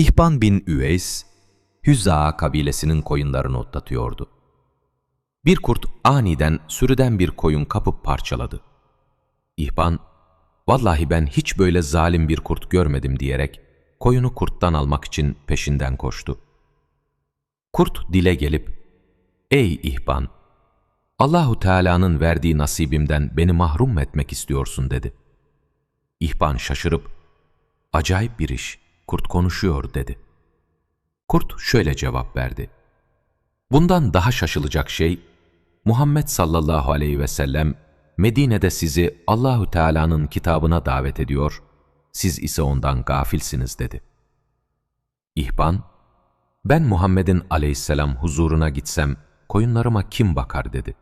İhban bin Üveys, Hüzza kabilesinin koyunlarını otlatıyordu. Bir kurt aniden sürüden bir koyun kapıp parçaladı. İhban, vallahi ben hiç böyle zalim bir kurt görmedim diyerek koyunu kurttan almak için peşinden koştu. Kurt dile gelip, Ey İhban! Allahu Teala'nın verdiği nasibimden beni mahrum etmek istiyorsun dedi. İhban şaşırıp, acayip bir iş, kurt konuşuyor dedi. Kurt şöyle cevap verdi. Bundan daha şaşılacak şey, Muhammed sallallahu aleyhi ve sellem Medine'de sizi Allahu Teala'nın kitabına davet ediyor, siz ise ondan gafilsiniz dedi. İhban, ben Muhammed'in aleyhisselam huzuruna gitsem koyunlarıma kim bakar dedi.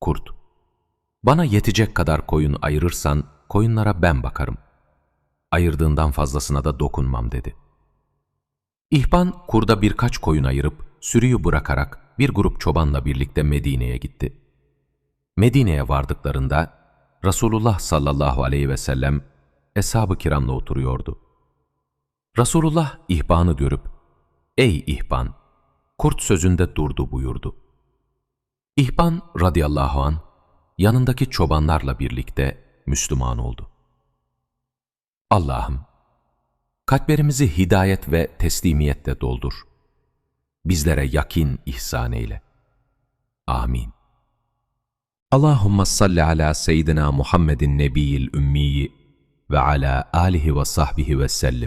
Kurt, bana yetecek kadar koyun ayırırsan koyunlara ben bakarım. Ayırdığından fazlasına da dokunmam dedi. İhban kurda birkaç koyun ayırıp sürüyü bırakarak bir grup çobanla birlikte Medine'ye gitti. Medine'ye vardıklarında Resulullah sallallahu aleyhi ve sellem eshab-ı kiramla oturuyordu. Resulullah İhban'ı görüp, Ey İhban! Kurt sözünde durdu buyurdu. İhban radıyallahu an yanındaki çobanlarla birlikte Müslüman oldu. Allah'ım, kalplerimizi hidayet ve teslimiyetle doldur. Bizlere yakin ihsan eyle. Amin. Allahümme salli ala seyyidina Muhammedin nebiyil ümmiyi ve ala alihi ve sahbihi ve sellim.